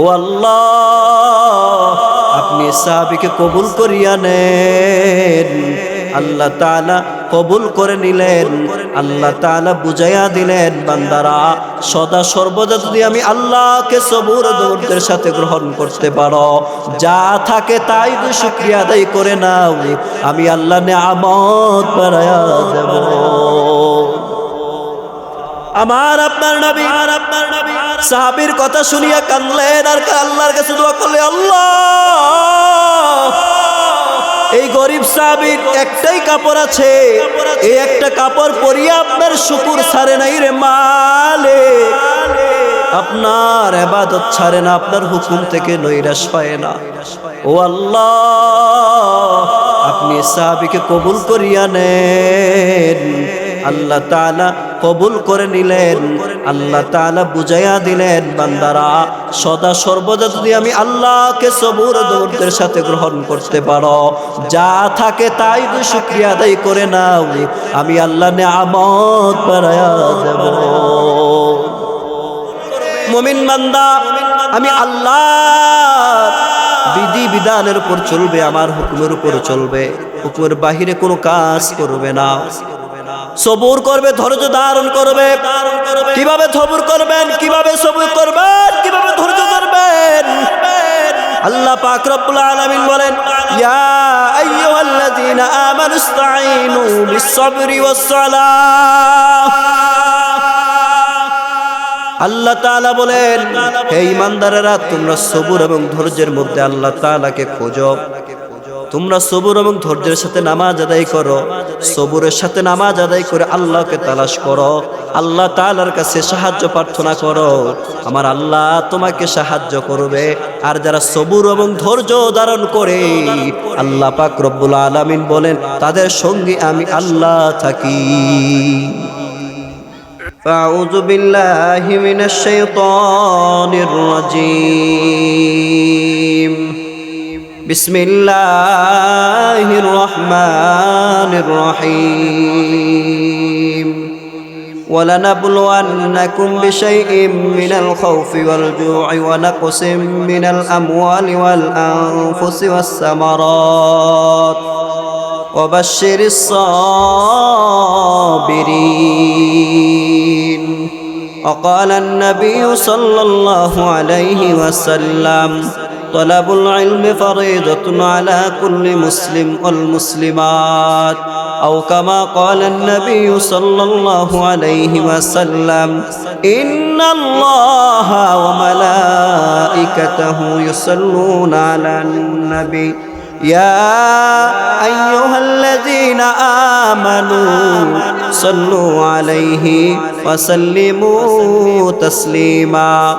ও আল্লাহ, আপনি সাহাবিকে কবুল করিয়া নেন। আল্লাহ তাআলা কবুল করে নিলেন। আল্লাহ তাআলা বুঝাইয়া দিলেন, বান্দারা, সদা সর্বদা যদি আমি আল্লাহকে সবুর দৌড়দের সাথে গ্রহণ করতে পারো, যা থাকে তাই তো শুক্রিয়া আদায় করে নাও। আমি আল্লাহ নিয়ামত বাড়ায়া দেব। আমার আপনার নবী আর আপনার নবী। সাহাবীর কথা শুনিয়া কানলেন আর আল্লাহর কাছে দোয়া করলে আল্লাহ! এই গরিব সাহাবীর একটাই কাপড় আছে। এই একটা কাপড় পরিয়া আপনার শুকুর ছাড়ে নাই রে মালে। আপনার এবাদত ছাড়ে না আপনার হুকুম থেকে নৈরাশ হয় না। ও আল্লাহ আপনি সাহাবিকে কবুল করিয়া নেন। আল্লাহ তাআলা কবুল করে নিলেন, আল্লাহ তাআলা বুঝাইয়া দিলেন, বান্দারা, সদা সর্বদা যদি আমি আল্লাহকে সবুর দৌড়দের সাথে গ্রহণ করতে পারো, যা থাকে তাই তো শুক্রিয়া আদায় করে নাও, আমি আল্লাহ নিয়ামত বাড়ায়া দেব। মমিন বান্দা, আমি আল্লাহ বিধি বিধানের উপর চলবে, আমার হুকুমের উপর চলবে, হুকুমের বাহিরে কোনো কাজ করবে না। সবুর করবে, ধৈর্য ধারণ করবে। কীভাবে সবুর করবেন? কীভাবে সবুর করবেন? কীভাবে ধৈর্য ধরবেন? আল্লাহ পাক রব্বুল আলামিন বলেন, ইয়া আইয়ুহাল্লাযীনা আমানু ইসতাঈনু বিস-সাবরি ওয়াস-সালাহ। আল্লাহ তাআলা বলেন, হে ইমানদারেরা তোমরা সবুর এবং ধৈর্যের মধ্যে আল্লাহ তাআলাকে খোঁজো। তোমরা সবুর এবং ধৈর্যের সাথে নামাজ আদায় করো সবুরের সাথে নামাজ আদায় করে আল্লাহকে তালাশ করো আল্লাহ তাআলার কাছে সাহায্য প্রার্থনা করো আমার আল্লাহ তোমাকে সাহায্য করবে আর যারা সবুর এবং ধৈর্য ধারণ করে আল্লাহ পাক রব্বুল আলামিন বলেন তাদের সঙ্গে আমি আল্লাহ থাকি فأعوذ بالله من الشيطان الرجيم بسم الله الرحمن الرحيم. ولنبلونكم بشيء من الخوف والجوع ونقص من الأموال والأنفس والثمرات. وبشر الصابرين. وقال النبي صلى الله عليه وسلم طلب العلم فريضة على كل مسلم والمسلمات. أو كما قال النبي صلى الله عليه وسلم إن الله وملائكته يصلون على النبي. يا أيها الذين آمنوا صلوا عليه وسلموا تسليما.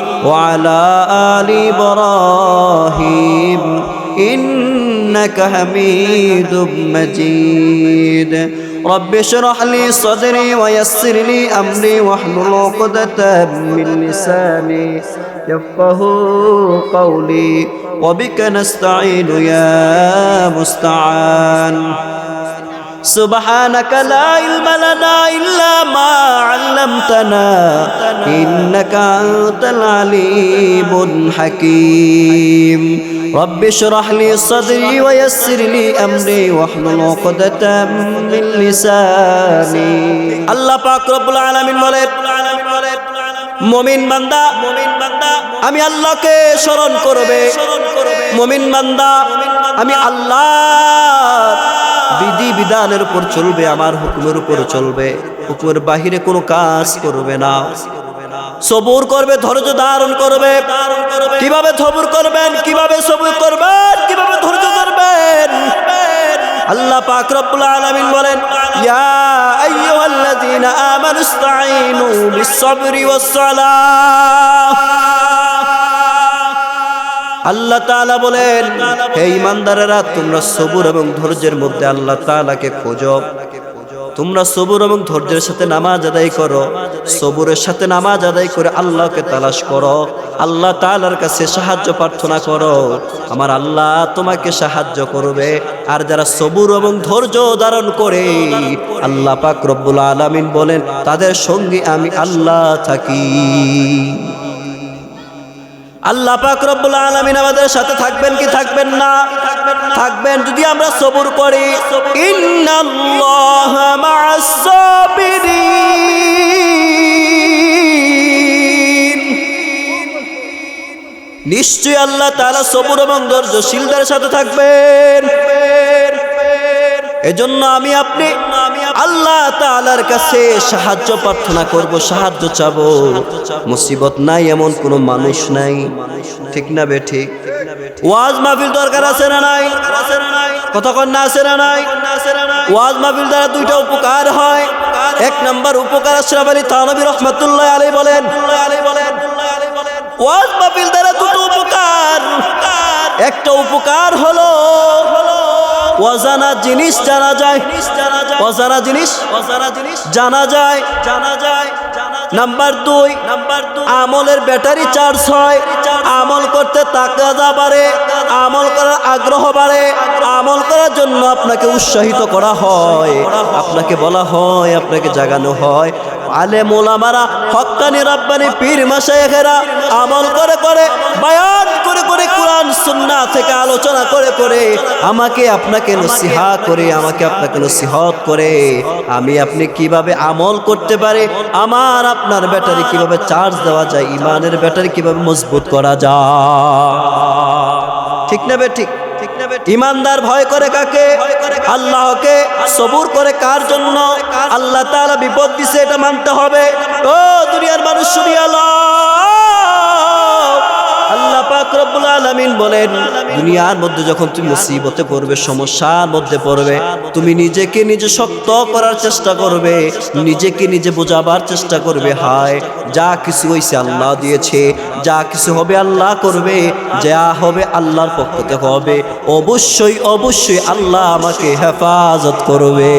وعلى آل إبراهيم إنك حميد مجيد. رب اشرح لي صدري ويسر لي أمري واحلل عقدة من لساني يفقه قولي. وبك نستعين يا مستعان. سبحانك لا علم لنا إلا ما علمتنا إنك أنت العليم الحكيم رب اشرح لي صدري ويسر لي أمري واحلل عقدة من لساني الله পাক রব্বুল আলামিন বলেন মমিন বান্দা মমিন বান্দা আমি আল্লাহকে স্মরণ করবে মমিন বান্দা আমি আল্লাহ বিধি বিধানের উপর চলবে, আমার হুকুমের উপর চলবে। হুকুমের বাহিরে কোনো কাজ করবে না। সবুর করবে, ধৈর্য ধারণ করবে। কীভাবে সবুর করবেন, কীভাবে সবুর করবেন, কীভাবে ধৈর্য ধরবেন? আল্লাহ পাক রব্বুল আলামিন বলেন, ইয়া আইয়ুহাল্লাযীনা আমানু ইসতাঈনু বিস-সাবরি ওয়াস-সালাহ। আল্লাহ তাআলা বলেন, হে ইমানদারেরা তোমরা সবুর এবং ধৈর্যের মধ্যে আল্লাহ তাআলাকে খোঁজো। তোমরা সবুর এবং ধৈর্যের সাথে নামাজ আদায় করো। সবুরের সাথে নামাজ আদায় করে আল্লাহকে তালাশ করো। আল্লাহ তাআলার কাছে সাহায্য প্রার্থনা করো। আমার আল্লাহ তোমাকে সাহায্য করবে। আর যারা সবুর এবং ধৈর্য ধারণ করে, আল্লাহ পাক রব্বুল আলামিন বলেন, তাদের সঙ্গে আমি আল্লাহ থাকি। আল্লাহ পাক রব্বুল আলামিন আমাদের সাথে থাকবেন কি থাকবেন না? থাকবেন যদি আমরা সবুর করি নিশ্চয়ই আল্লাহ তাআলা সবুর এবং ধৈর্যশীলদের সাথে থাকবেন। এজন্য আমি আপনি আল্লাহ তাআলার কাছে সাহায্য প্রার্থনা করব, সাহায্য চাবো। মুসিবত নাই, এমন কোনো মানুষ নাই। ঠিক না বে, ঠিক। ওয়াজ মাহফিল দরকার আছে না নাই? কতক্ষণ না আছে না নাই? ওয়াজ মাহফিল দ্বারা দুইটা উপকার হয়। এক নাম্বার উপকার আশরাফ আলী থানবী রহমতুল্লাহ আলী বলেন। ওয়াজ মাহফিল দ্বারা দুটো উপকার। একটা উপকার হলো, অজানা জিনিস জানা যায়। অজানা জিনিস অজানা জিনিস জানা যায়। জানা যায় নাম্বার দুই নাম্বার দুই। আমলের ব্যাটারি চার্জ হয়। আমল করতে তাকাদা বাড়ে। আমল করার আগ্রহ বাড়ে। আমল করার জন্য আপনাকে উৎসাহিত করা হয়। আপনাকে বলা হয় আপনাকে জাগানো হয়। আলে মোলামারা হক্কানি রাব্বানি পীর মাসায়েখেরা আমল করে করে। বায়ান সুন্না থেকে আলোচনা করে করে আমাকে আপনাকে নসিহা করে, আমাকে আপনাকে নসিহত করে। আমি আপনি কীভাবে আমল করতে পারে? আমার, আপনার ব্যাটারি কীভাবে চার্জ দেওয়া যায়? ইমানের ব্যাটারি কীভাবে মজবুত করা যায়? ঠিক না বে ঠিক? ইমানদার ভয় করে কাকে? আল্লাহকে। সবুর করে কার জন্য? আল্লাহ তাআলা বিপদ দিছে, এটা মানতে হবে। ও দুনিয়ার মানুষ শুনিয়া লও। রব্বুল আলামিন বলেন, দুনিয়ার মধ্যে যখন তুমি মুসিবতে পড়বে, সমস্যার মধ্যে পড়বে, তুমি নিজেকে নিজে শক্ত করার চেষ্টা করবে, নিজেকে নিজে বোঝাবার চেষ্টা করবে, হায়, যা কিছু আল্লাহ দিয়েছে, যা কিছু হবে আল্লাহ করবে, যা হবে আল্লাহর পক্ষ থেকে হবে, অবশ্যই অবশ্যই আল্লাহ আমাকে হেফাজত করবে।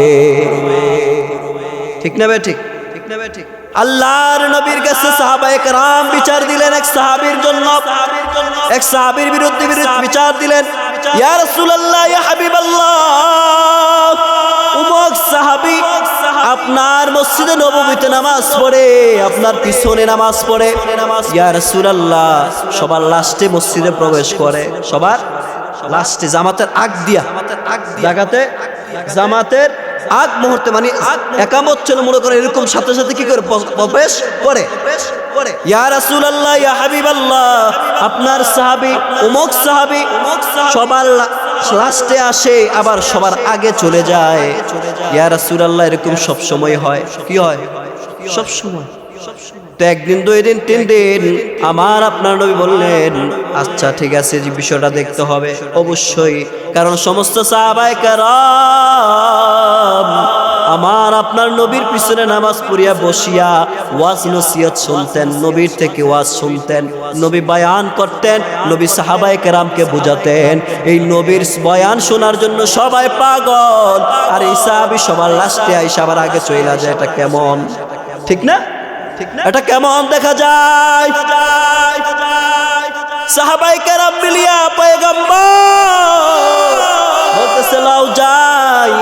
ঠিক না বে ঠিক? ঠিক না বে ঠিক? আল্লাহর নবীর কাছে সাহাবায়ে কেরাম বিচার দিলেন, এক সাহাবীর জন্য। এক সাহাবীর বিরুদ্ধে বিরুদ্ধে বিচার দিলেন। ইয়া রাসূলুল্লাহ, ইয়া হাবিবাল্লাহ। উমক সাহাবী আপনার মসজিদে নববীতে নামাজ পড়ে, আপনার পিছনে নামাজ পড়ে। ইয়া রাসূলুল্লাহ, সবার লাস্টে মসজিদে প্রবেশ করে। সবার লাস্টে জামাতের আগ দিয়া। জায়গাতে জামাতের আগ মুহূর্তে মানে একামত ছিল মনে করে এরকম সাথে সাথে কি করে প্রবেশ করে? আপনার সাহাবি উমক সাহাবি সবার লাস্টে আসে আবার সবার আগে চলে যায়। ইয়া রাসূলুল্লাহ এরকম সব সময় হয়। কি হয়? সব সময়। তো একদিন দুই দিন তিন দিন আমার আপনার নবী বললেন আচ্ছা ঠিক আছে, যে বিষয়টা দেখতে হবে। অবশ্যই, কারণ সমস্ত সাহাবায়ে আমার আপনার নবীর পিছনে নামাজ পড়িয়া বসিয়া ওয়াজ নসিহত শুনতেন, নবীর থেকে ওয়াজ শুনতেন, নবী বয়ান করতেন, নবী সাহাবায়ে কেরামকে বুঝাতেন। এই নবীর বয়ান শোনার জন্য সবাই পাগল। আর এই সাহাবি সবার লাস্টে আইসা আবার আগে চলে যায়, এটা কেমন? ঠিক না? এটা কেমন দেখা যায়? সাহাবাই কেরাম মিলিয়া পয়গম্বর বলতেছে, লাও যাই।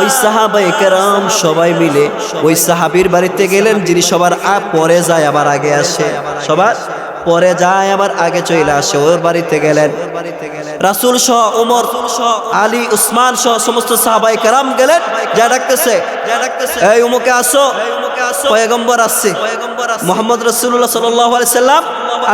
ওই সাহাবাই কেরাম সবাই মিলে ওই সাহাবীর বাড়িতে গেলেন, যিনি সবার পরে যায় আবার আগে আসে। সবার পরে যায় আবার আগে চলে আসে, ওর বাড়িতে গেলেন। রাসূল সহ ওমর আলী উসমান সহ সমস্ত সাহাবাই কেরাম গেলেন, যা ডাকতেছে এই উমুকে আসো, পয়গম্বর আসছে। মোহাম্মদ রসুল্লাহ সাল্লাম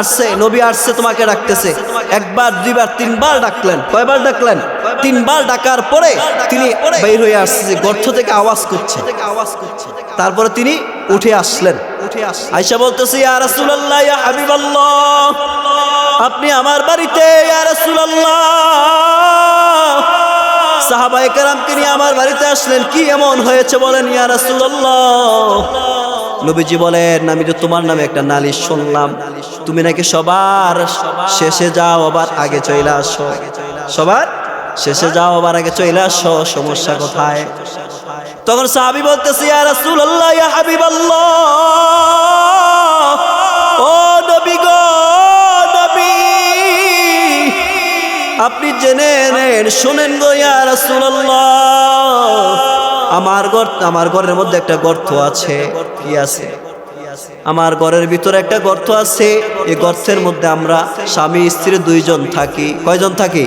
আসছে, নবী আসছে, তোমাকে ডাকতেছে। একবার, দুইবার, তিনবার ডাকলেন। কয়বার ডাকলেন? তিনবার ডাকার পরে তিনি বের হয়ে আসছে, গর্ত থেকে আওয়াজ করছে। তারপরে তিনি উঠে আসলেন। আয়সা বলতেছে, ইয়া রাসূলুল্লাহ, ইয়া হাবিবাল্লাহ। আপনি আমার বাড়িতে সাহাবায়ে কেরামকে নিয়ে আমার বাড়িতে আসলেন, কি এমন হয়েছে বলেন নবীজি বলেন, আমি তো তোমার নামে একটা নালিশ শুনলাম। তুমি নাকি সবার শেষে যাও, আবার আগে চলে আসো। সবার শেষে যাও, আবার আগে চলে আসো, সমস্যা কোথায়? তখন সাহাবি বলতেছে, ইয়া রাসূলুল্লাহ, ইয়া ও আপনি জেনে নেন, শোনেন গো ইয়া আমার ঘর, আমার ঘরের মধ্যে একটা গর্ত আছে। কি আছে? আমার ঘরের ভিতরে একটা গর্ত আছে। এই গর্তের মধ্যে আমরা স্বামী, স্ত্রী দুইজন থাকি। কয়জন থাকি?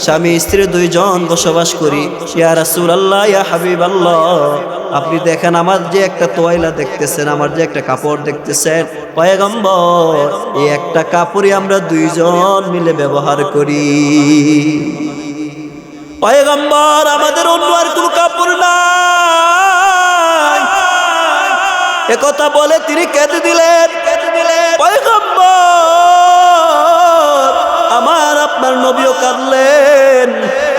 স্বামী, স্ত্রী দুইজন বসবাস করি। ইয়া রাসূলুল্লাহ, ইয়া হাবিবাল্লাহ। আপনি দেখেন আমার যে একটা তোয়াইলা দেখতেছেন, আমার যে একটা কাপড় দেখতেছেন। পয়গম্বর, এই একটা কাপড়ই আমরা দুইজন মিলে ব্যবহার করি। পয়গম্বর, আমাদের অন্য আর কোনো কাপড় নাই। একথা বলে তিনি কেঁদে দিলেন। পয়গম্বর নবীও কাঁদলেন,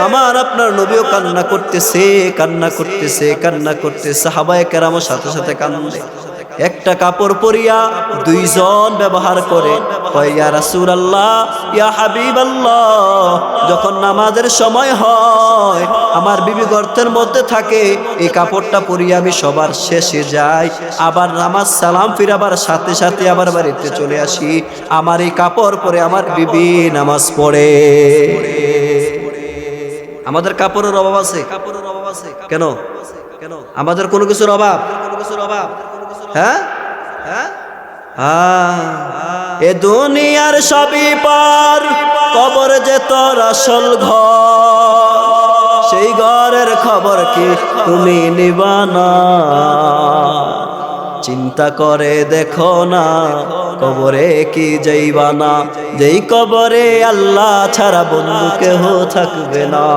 আমার আপনার নবীও কান্না করতেছে কান্না করতেছে কান্না করতেছে। সাহাবায় কেরামো সাথে সাথে কান্দে। একটা কাপড় পরিয়া দুইজন ব্যবহার করে। ইয়া রাসূলুল্লাহ, ইয়া হাবিবাল্লাহ, যখন নামাজের সময় হয়, আমার বিবি গর্তের মধ্যে থাকে, এই কাপড়টা পরিয়ে আমি সবার শেষে যাই। আবার নামাজ সালাম ফিরাবার সাথে সাথে আবার বাড়িতে চলে আসি। আমার এই কাপড় পরে আমার বিবি নামাজ পড়ে। আমাদের কাপড়ের অভাব আছে? কাপড়ের অভাব আছে কেন? কেন আমাদের কোনো কিছুর অভাব? কোনো কিছুর অভাব হ্যাঁ? হ্যাঁ? হ্যাঁ এ দুনিয়ার সবই পার, কবর যে তোর আসল ঘর। সেই ঘরের খবর কি তুমি নিবানা চিন্তা করে দেখো না, কবরে কি যাইবানা যেই কবরে আল্লাহ ছাড়া বন্ধু কেহ থাকবে না।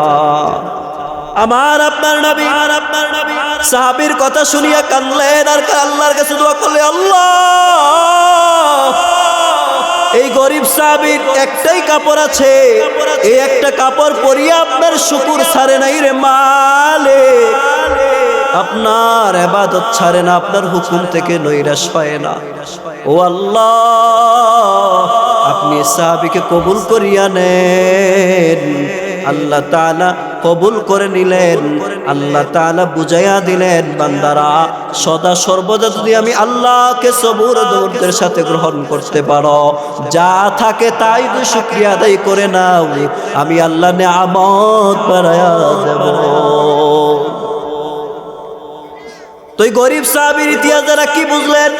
আমার আপনার নবী আর আপনার নবী সাহাবীর কথা শুনিয়া কানলেন আর আল্লাহর কাছে দোয়া করলে আল্লাহ! এই গরিব সাহাবীর একটাই কাপড় আছে। এই একটা কাপড় পরিয়ে আপনার শুকুর ছাড়ে নাই রে মালে। আপনার এবাদত ছাড়ে না, আপনার হুকুম থেকে নৈরাশ পায় না। ও আল্লাহ, আপনি সাহাবিকে কবুল করিয়া নেন। আল্লাহ তাআলা কবুল করে নিলেন, আল্লাহ তাআলা বুঝাইয়া দিলেন, বান্দারা, সদা সর্বদা যদি আমি আল্লাহকে সবুর দৌড়দের সাথে গ্রহণ করতে পারো, যা থাকে তাই তো শুক্রিয়া আদায় করে নাও, আমি আল্লাহ নেয়ামত বাড়াইয়া দেব। তো এই গরিব সাহাবির ইতিহাস যারা কি বুঝলেন?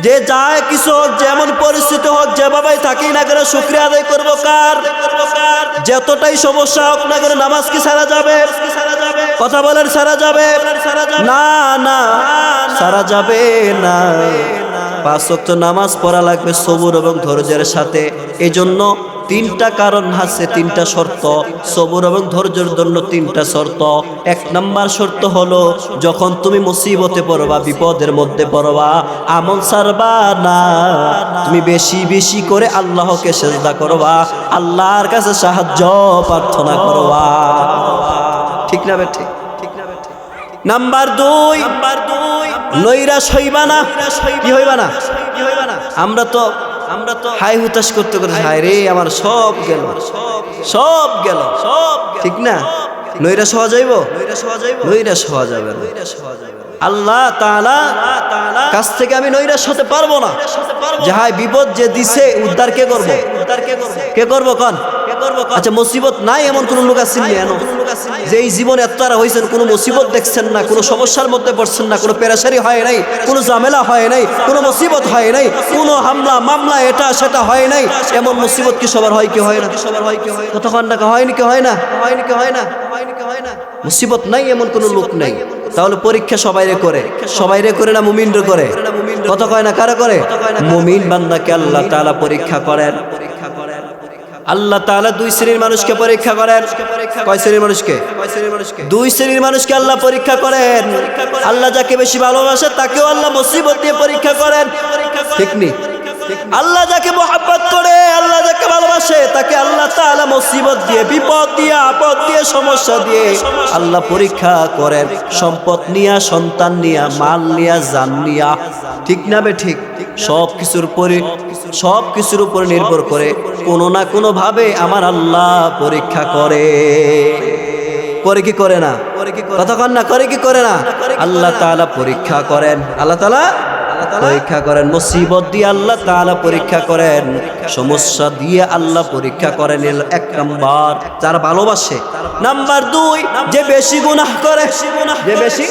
যে যায় কিছু যেমন পরিস্থিতি হোক যেভাবে থাকি না করে শুক্রিয়া আদায় করব কার? যতটাই সমস্যা হোক না কেন নামাজ কি সারা যাবে? কথা বলেন সারা যাবে? না না, সারা যাবে না। পাঁচ নামাজ পড়া লাগবে সবুর এবং ধৈর্যের সাথে। এই জন্য তিনটা কারণ আছে, তিনটা শর্ত। সবর এবং ধৈর্যের জন্য তিনটা শর্ত। এক নাম্বার শর্ত হলো, যখন তুমি মুসিবতে পড়বা, বিপদের মধ্যে পড়বা, আমল সারবা না। তুমি বেশি বেশি করে আল্লাহকে সেজদা করবা, আল্লাহর কাছে সাহায্য, প্রার্থনা করবা। ঠিক না ঠিক নাম্বার দুই নাম্বার দুই, নৈরাশ হইবা না। কি হইবা না? আমরা তো আমরা তো হাই হুতাশ করতে করে হাই রে আমার সব গেল। সব গেল। সব ঠিক না? নইরা সহ যাইব? নইরা সহ যাইব? নইরা সহ যাবে আল্লাহ তাআলা কাছ থেকে আমি নৈরাশ হতে পারব না। যাহাই বিপদ যে দিছে উদ্ধার কে করব? উদ্ধার কে করব? কে করব কোন? আচ্ছা মুসিবত নাই এমন কোন লোক আছেন না এমন যে এই জীবনে এতটা হয়েছেন কোনো মুসিবত দেখছেন না কোনো সমস্যার মধ্যে পড়ছেন না কোনো পেরাশারি হয় নাই কোনো ঝামেলা হয় নাই কোনো মুসিবত হয় নাই কোনো হামলা মামলা এটা সেটা হয় নাই এমন মুসিবত কি সবার হয় কি হয় না? সবার হয় কি হয় কতক্ষণ না হয় নাকি হয় না হয় নাকি হয় না? হয় নাকি হয় না মুসিবত নাই এমন কোনো লোক নাই। তাহলে পরীক্ষা সবাইরে করে। সবাইরে করে না মুমিনরে করে? কত কয় না কারা করে? মুমিন বান্দাকে আল্লাহ তাআলা পরীক্ষা করেন। আল্লাহ তাহলে দুই শ্রেণির মানুষকে পরীক্ষা করেন। কয় শ্রেণির মানুষকে? দুই শ্রেণির মানুষকে আল্লাহ পরীক্ষা করেন। আল্লাহ যাকে বেশি ভালোবাসে তাকেও আল্লাহ মুসিবত দিয়ে পরীক্ষা করেন। ঠিক নি? আল্লাহ যাকে মোহাব্বত করে, আল্লাহ যাকে ভালোবাসে, তাকে আল্লাহ তাআলা মুসিবত দিয়ে, বিপদ দিয়ে, আপদ দিয়ে, সমস্যা দিয়ে আল্লাহ পরীক্ষা করেন, সম্পদ নিয়া, সন্তান নিয়া, মাল নিয়া, জান নিয়া। ঠিক না বে ঠিক? সব কিছুর উপরে, সব কিছুর উপরে নির্ভর করে, কোনো না কোনো ভাবে আমার আল্লাহ পরীক্ষা করে। করে কি করে না? কতক্ষণ না, করে কি করে না? আল্লাহ তাআলা পরীক্ষা করেন। আল্লাহ তাআলা পরীক্ষা করেন মুসিবত দিয়ে আল্লাহ তাআলা পরীক্ষা করেন। সমস্যা দিয়ে আল্লাহ পরীক্ষা করেন এক নাম্বার। যারা ভালোবাসে, নাম্বার দুই, যে বেশি গুনাহ করে, যে বেশি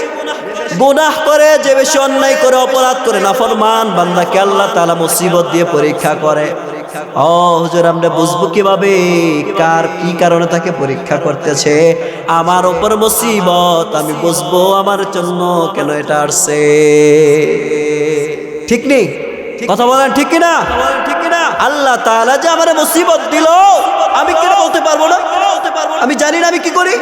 গুনাহ করে, যে বেশি অন্যায় করে, অপরাধ করে, নাফরমান বান্দাকে আল্লাহ তাআলা মুসিবত দিয়ে পরীক্ষা করে। ও হুজুর, আমরা বুঝব কীভাবে? কার কি কারণে তাকে পরীক্ষা করতেছে? আমার ওপর মুসিবত, আমি বুঝব আমার জন্য কেন এটা আসছে? ঠিক নেই? কথা বলেন ঠিক কিনা? ঠিক কিনা? আল্লাহ তাআলা যে আমার মুসিবত দিল আমি কেন বলতে পারব না? আমি জানি না আমি কি করি।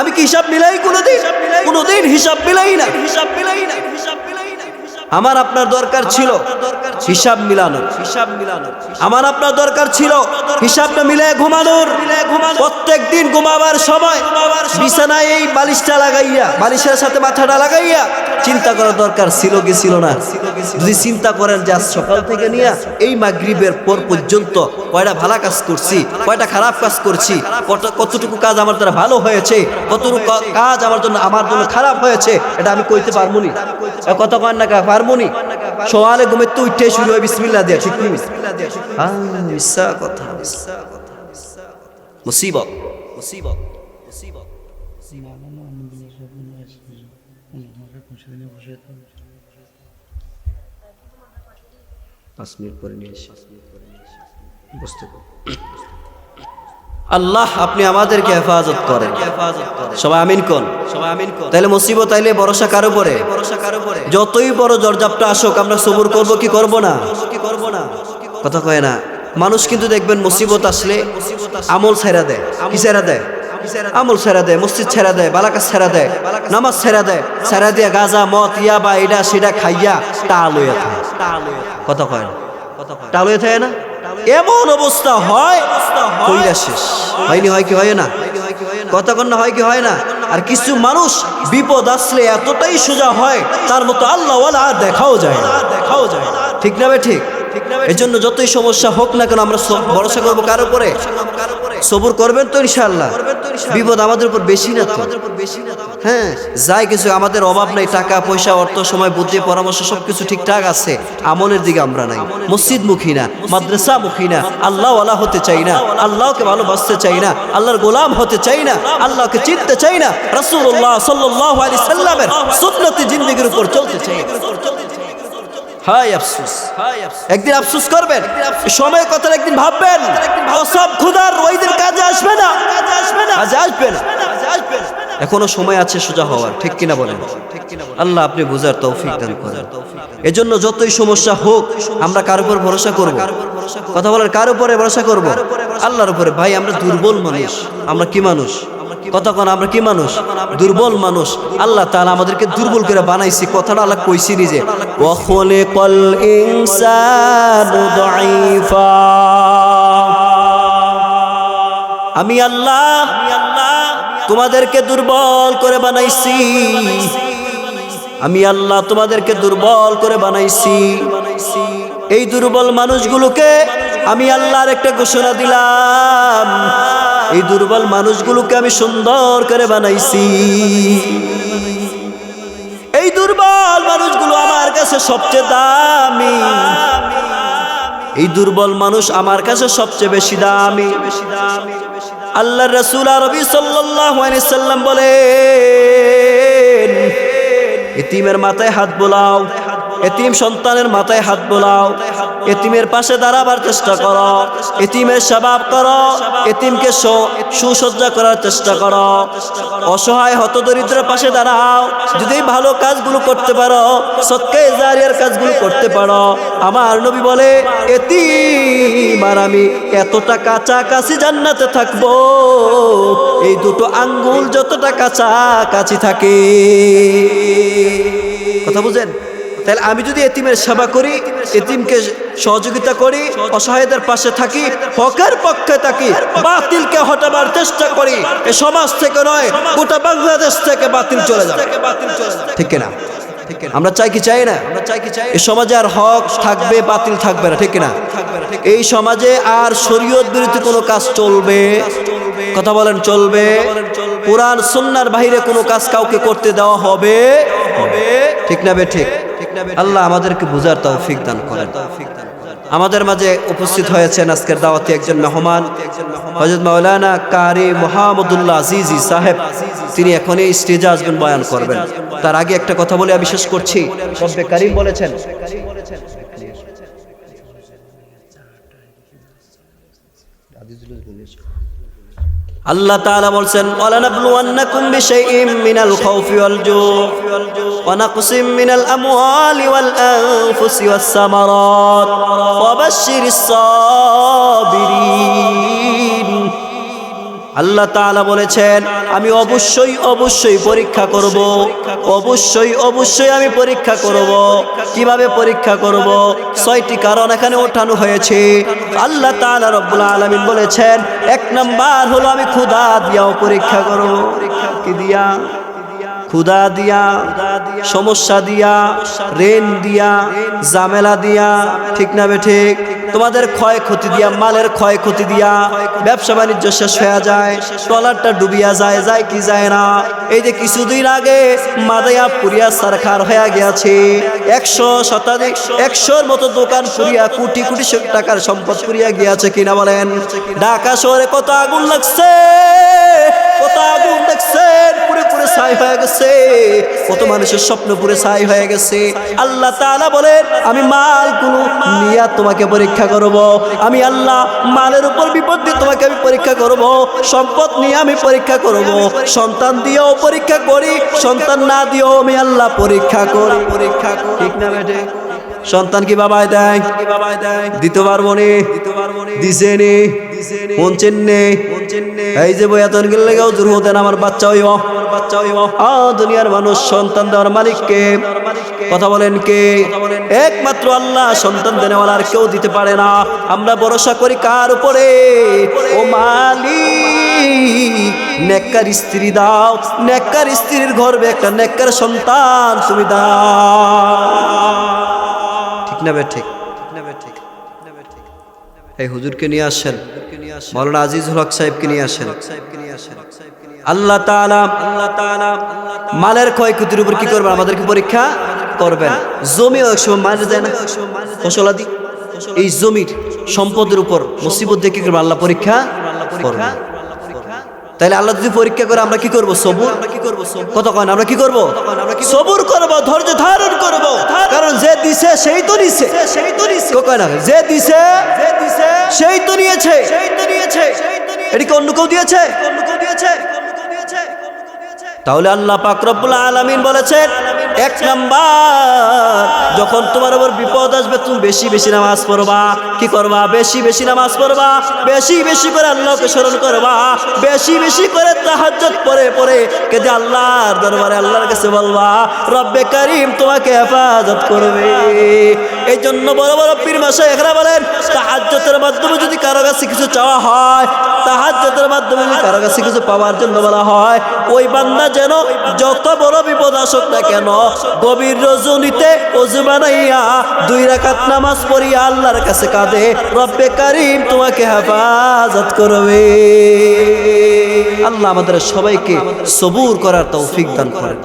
আমি কি হিসাব মিলাই কোনোদিন? কোনোদিন হিসাব মিলাই না। হিসাব মিলাই না। হিসাব মিলাই না। আমার আপনার দরকার ছিল। হিসাব মিলানোর হিসাব মিলানোর আমার আপনার দরকার ছিল হিসাবটা মিলে ঘুমানোর। প্রত্যেক দিন ঘুমাবার সময় বিছানায় এই বালিশটা লাগাইয়া, বালিশের সাথে মাথাটা লাগাইয়া চিন্তা করার দরকার ছিল কি ছিল না? যদি চিন্তা করেন যে সকাল থেকে নিয়ে এই মাগরিবের পর পর্যন্ত কয়টা ভালো কাজ করছি, কয়টা খারাপ কাজ করছি, কত- কতটুকু কাজ আমার দ্বারা ভালো হয়েছে, কতটুকু কাজ আমার জন্য আমার জন্য খারাপ হয়েছে, এটা আমি কইতে পারব নি। কত কন না পারব নি? সকালে ঘুমে তো উঠে শুরু হয় বিসমিল্লাহ দিয়া ঠিক হ্যাঁ মিথ্যা কথা মুসিবত মুসিবত মুসিবত। পাঁচ মিনিট পরে নিয়ে এসে। বুঝতে আল্লাহ, আপনি আমাদেরকে হেফাজত করেন। সবাই আমিন কোন। সবাই আমিন কোন তাহলে মুসিবত আইলে ভরসা কারও পরে ভরসা কারও পরে যতই বড় জর্জাপটা আসুক, আমরা সবুর করব কি করব না? কি করব না কথা কয় না। মানুষ কিন্তু দেখবেন মুসিবত আসলে আমল ছেড়া দেয়। কি ছেড়া দেয়? আমল ছেড়া দেয়, মসজিদ ছেড়া দেয় বালাকাস ছেড়া দেয়, নামাজ ছেড়া দেয়, ছেড়া দিয়ে গাজা, মদ ইয়া বা এটা সেটা খাইয়া টাল হইয়া থাকে। কথা কয় না? কথা টাল হয়ে থাকে না? এমন অবস্থা হয় শেষ। হয়নি, হয় কি, হয় না? কথা কন্যা হয় কি, হয় না? আর কিছু মানুষ বিপদ আসলে এতটাই সোজা হয়, তার মতো আল্লাহ আর দেখাও যায় না। দেখাও যায় না। ঠিক না ভাই ঠিক? এই জন্য যতই সমস্যা হোক না কেন আমরা ভরসা করব কার উপরে? সবুর করবেন তো ইনশাআল্লাহ। বিপদ আমাদের উপর বেশি না তো। হ্যাঁ যাই কিছু আমাদের অভাব নাই, টাকা, পয়সা, অর্থ, সময়, বুদ্ধি, পরামর্শ, সবকিছু ঠিকঠাক আছে। আমলের দিকে আমরা নাই। মসজিদ মুখী না মাদ্রাসা মুখী না আল্লাহ আল্লাহ হতে চাই না, আল্লাহকে ভালোবাসতে চাই না, আল্লাহর গোলাম হতে চাই না, আল্লাহকে চিনতে চাই না, রাসূলুল্লাহ সাল্লাল্লাহু আলাইহি সাল্লামের সুন্নতি জিন্দেগির উপর চলতে চাই। হাই আফসোস একদিন আফসোস করবেন? সময় কথা একদিন ভাববেন? সব খুদার ওই দিন কাজে আসবে না। কাজে আসবে না। এখনও সময় আছে সোজা হওয়ার ঠিক কিনা বলেন? আল্লাহ আপনি বুঝার তৌফিক দান করেন। এজন্য যতই সমস্যা হোক আমরা কার উপর ভরসা করব। কথা বলার কার উপরে ভরসা করব? আল্লাহর উপরে। ভাই আমরা দুর্বল মানুষ। আমরা কি মানুষ? কতক্ষণ আমরা কি মানুষ? দুর্বল মানুষ। আল্লাহ তাআলা আমাদেরকে দুর্বল করে বানাইছি। কথাটা আল্লাহ কইছি নিজে ওয়াখলে কল ইনসান আমি আল্লাহ তোমাদেরকে দুর্বল করে বানাইছি। আমি আল্লাহ তোমাদেরকে দুর্বল করে বানাইছি। এই দুর্বল মানুষগুলোকে আমি আল্লাহর একটা ঘোষণা দিলাম। এই দুর্বল মানুষগুলোকে আমি সুন্দর করে বানাইছি। এই দুর্বল মানুষগুলো আমার কাছে সবচেয়ে দামি। এই দুর্বল মানুষ আমার কাছে সবচেয়ে বেশি দামি। আল্লাহ রসুল আরবি সাল্লাম বলেন, এতিমের মাথায় হাত বোলাও, এতিম সন্তানের মাথায় হাত বোলাও এতিমের পাশে দাঁড়াবার চেষ্টা করো। এতিমের স্বভাব করো। এতিমকে সুসজ্জা করার চেষ্টা করো। অসহায় হত হতদরিদ্রের পাশে দাঁড়াও। যদি ভালো কাজগুলো করতে পারো, সৎকে জারিয়ার কাজগুলো করতে পারো। আমার নবী বলে, এতিম আর আমি এতটা কাছাকাছি জান্নাতে থাকব। এই দুটো আঙ্গুল যতটা কাছাকাছি থাকে। কথা বুঝেন? তাহলে আমি যদি এতিমের সেবা করি, এতিমকে সহযোগিতা করি, অসহায়দের পাশে থাকি, হকের পক্ষে থাকি, বাতিলকে হটাবার চেষ্টা করি, এ সমাজ থেকে নয়, গোটা বাংলাদেশ থেকে বাতিল চলে যাবে। ঠিক না আমরা চাই কি চাই না? আমরা চাই কি চাই এই সমাজে আর হক থাকবে, বাতিল থাকবে না, ঠিক না এই সমাজে আর শরীয়ত বিরোধী কোনো কাজ চলবে, কথা বলেন চলবে, কোরআন, সুন্নার বাহিরে কোনো কাজ কাউকে করতে দেওয়া হবে হবে, ঠিক না বে ঠিক? আল্লাহ আমাদেরকে বুঝার তৌফিক দান করেন। আমাদের মাঝে উপস্থিত হয়েছেন আজকের দাওয়াতি একজন মেহমান হজরত মাওলানা কারি মোহাম্মদুল্লাহ আজিজি সাহেব। তিনি এখনই স্টেজে আসবেন বয়ান করবেন। তার আগে একটা কথা বলে আমি শেষ করছি। কারিম বলেছেন আল্লাহ তাআলা বলছেন ওয়ালানাবলুওয়ান্নাকুম বিশাইইম মিনাল খাউফি ওয়াল জু' ওয়া নাকসিম মিনাল আমওয়ালি ওয়াল আনফুসি ওয়াস সামারাত ওয়া বাশশিরিস সাবিরিন আল্লাহ তাআলা বলেছেন, আমি অবশ্যই অবশ্যই পরীক্ষা করব। অবশ্যই অবশ্যই আমি পরীক্ষা করব। কীভাবে পরীক্ষা করব? ছয়টি কারণ এখানে ওঠানো হয়েছে। আল্লাহ তাআলা রব্বুল আলামিন বলেছেন, এক নাম্বার হলো আমি ক্ষুধা দিয়াও পরীক্ষা করব। কি দিয়া? ক্ষুধা দিয়া, সমস্যা দিয়া রেন দিয়া জামেলা দিয়া, ঠিক না বে ঠিক? তোমাদের ক্ষয়ক্ষতি দিয়া, মালের ক্ষয়ক্ষতি দিয়া ব্যবসা বাণিজ্য শেষ হয়ে যায়, ট্রলারটা ডুবিয়া যায় যায় কি যায় না। এই যে কিছুদিন আগে মাদায়া পুরিয়া সরকার হয়ে গিয়েছে, একশো শতাধিক, একশোর মতো দোকান পুরিয়া কোটি কোটি টাকার সম্পদ পুরিয়া গিয়াছে কিনা বলেন? ঢাকা শহরে কত আগুন লাগছে? কত আগুন দেখছেন? ছাই হয়ে গেছে। কত মানুষের স্বপ্ন পুরে ছাই হয়ে গেছে। আল্লাহ তাআলা বলেন, আমি মালগুলো নিয়ে তোমাকে পরীক্ষা করব। আমি আল্লাহ মালের উপর বিপদ দিয়ে তোমাকে আমি পরীক্ষা করব। সম্পদ নিয়ে আমি পরীক্ষা করব। সন্তান দিয়েও পরীক্ষা করি, সন্তান না দিয়েও আমি আল্লাহ পরীক্ষা করি। পরীক্ষা ঠিক না বেটে? সন্তান কি বাবাই দেয়? কি বাবাই দেয় দিতে পারব নে? দিছে নে? পঞ্চেন নে? এই যে বয়াতন গেলে গেও দূর হতেন আমার বাচ্চা হইব। আমার বাচ্চা হইব। আ দুনিয়ার মানুষ সন্তান দেওয়ার মালিক কে? কথা বলেন কে? একমাত্র আল্লাহ সন্তান দেনেওয়ালা আর কেউ দিতে পারে না। আমরা ভরসা করি কার উপরে? ও মালিক নেককার স্ত্রী দাও। নেককার স্ত্রীর গর্বে একটা নেককার সন্তান তুমি দাও। ঠিক না বে ঠিক? এই হুজুরকে নিয়ে আসেন। মৌলানা আজিজুল হক সাহেবকে নিয়ে আসেন। আল্লাহ তাআলা আল্লাহ তাআলা মালের ক্ষয়ক্ষতির উপর কি করবেন? আমাদেরকে পরীক্ষা করবেন। জমি এক সময় মারা যায় না? ফসলাদি এই জমির সম্পদের উপর মুসিবত দেখে কি করবে আল্লাহ পরীক্ষা করবে তাইলে আল্লাহ যদি পরীক্ষা করে আমরা কি করব? সবুর? কি কয় না, আমরা কি করব? সবুর করব ধৈর্য ধারণ করব। কারণ যে দিছে সেই তো নিছে। সেই তো নিছে না যে দিছে সেই তো নিয়েছে। সেই তো নিয়েছে এটি কি অন্য কেউ দিয়েছে অন্য কেউ দিয়েছে? তাহলে আল্লাহ পাক রব্বুল আলামিন বলেছেন, এক নাম্বার, যখন তোমার উপর বিপদ আসবে, তুমি বেশি বেশি নামাজ পড়বা। কি করবা? বেশি বেশি নামাজ পড়বা। বেশি বেশি করে আল্লাহকে স্মরণ করবা। বেশি বেশি করে তাহাজ্জুদ পরে পড়ে কেঁদে আল্লাহর দরবারে আল্লাহর কাছে বলবা, রব্বে কারিম তোমাকে হেফাজত করবে। এই জন্য বড় বড় পীর মাসে এখানে বলেন তাহাজ্জুদের মাধ্যমে যদি কারও কাছে কিছু চাওয়া হয় তাহাজ্জুদের মাধ্যমে যদি কারও কাছে কিছু পাওয়ার জন্য বলা হয়, ওই বান্দা যেন যত বড় বিপদ আসুক না কেন, গভীর রজনীতে অজু বানাইয়া দুই রাকাত নামাজ পড়িয়া আল্লাহর কাছে কাঁদে, রব্বে কারিম তোমাকে হেফাজত করবে। আল্লাহ আমাদের সবাইকে সবুর করার তৌফিক দান করেন।